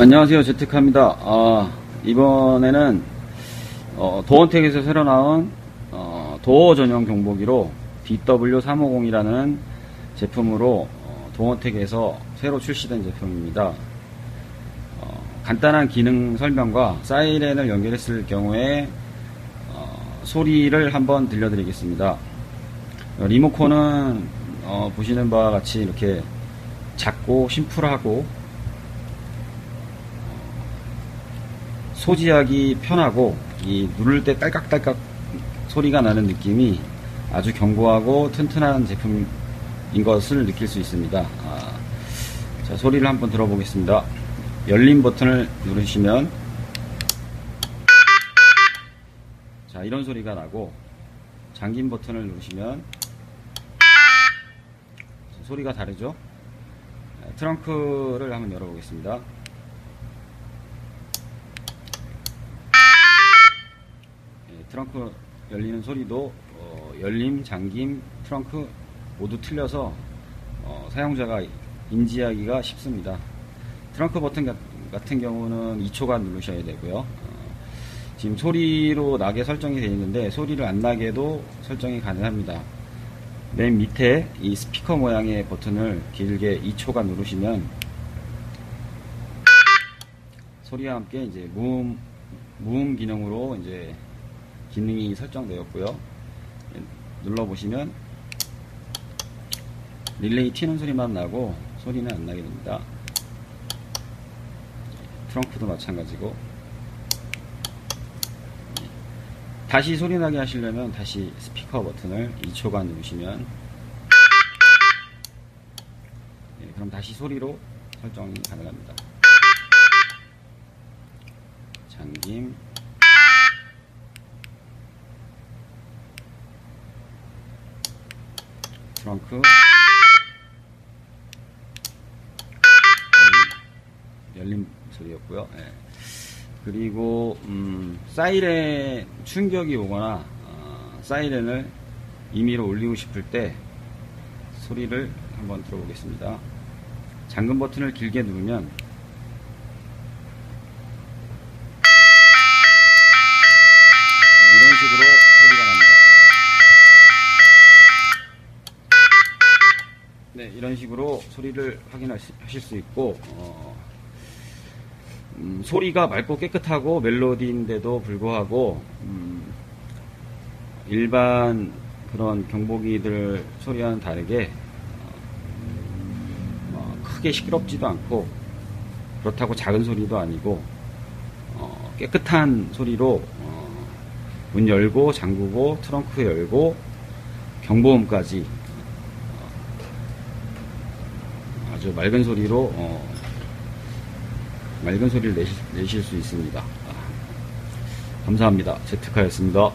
안녕하세요. 제트카입니다. 아, 이번에는 어, 도원텍에서 새로 나온 어, 도어 전용 경보기로 DW350이라는 제품으로 어, 도원텍에서 새로 출시된 제품입니다. 어, 간단한 기능 설명과 사이렌을 연결했을 경우에 어, 소리를 한번 들려드리겠습니다. 어, 리모컨은 어, 보시는 바와 같이 이렇게 작고 심플하고 소지하기 편하고 이 누를 때 딸깍딸깍 소리가 나는 느낌이 아주 견고하고 튼튼한 제품인 것을 느낄 수 있습니다. 아, 자, 소리를 한번 들어보겠습니다. 열림 버튼을 누르시면 자, 이런 소리가 나고 잠긴 버튼을 누르시면 소리가 다르죠? 트렁크를 한번 열어보겠습니다. 예, 트렁크 열리는 소리도 어, 열림, 잠김, 트렁크 모두 틀려서 어, 사용자가 인지하기가 쉽습니다. 트렁크 버튼 가- 같은 경우는 2초간 누르셔야 되고요. 어, 지금 소리로 나게 설정이 되어 있는데 소리를 안 나게도 설정이 가능합니다. 맨 밑에 이 스피커 모양의 버튼을 길게 2초간 누르시면 소리와 함께 이제 무음 무음 기능으로 이제 기능이 설정되었고요. 예, 눌러보시면 릴레이 튀는 소리만 나고 소리는 안 나게 됩니다. 트렁크도 마찬가지고 예, 다시 소리 나게 하시려면 다시 스피커 버튼을 2초간 누르시면 예, 그럼 다시 소리로 설정이 가능합니다. 잠김 트렁크 열림 소리였고요. 예. 그리고 음, 사이렌 충격이 오거나 어, 사이렌을 임의로 올리고 싶을 때 소리를 한번 들어보겠습니다. 잠금 버튼을 길게 누르면 네, 이런 식으로 소리를 확인하실 수 있고, 어, 음, 소리가 맑고 깨끗하고 멜로디인데도 불구하고, 음, 일반 그런 경보기들 소리와는 다르게, 어, 크게 시끄럽지도 않고, 그렇다고 작은 소리도 아니고, 어, 깨끗한 소리로, 어, 문 열고, 잠그고, 트렁크 열고, 경보음까지 아주 맑은 소리로 어, 맑은 소리를 내실, 내실 수 있습니다. 아, 감사합니다. 제트카였습니다.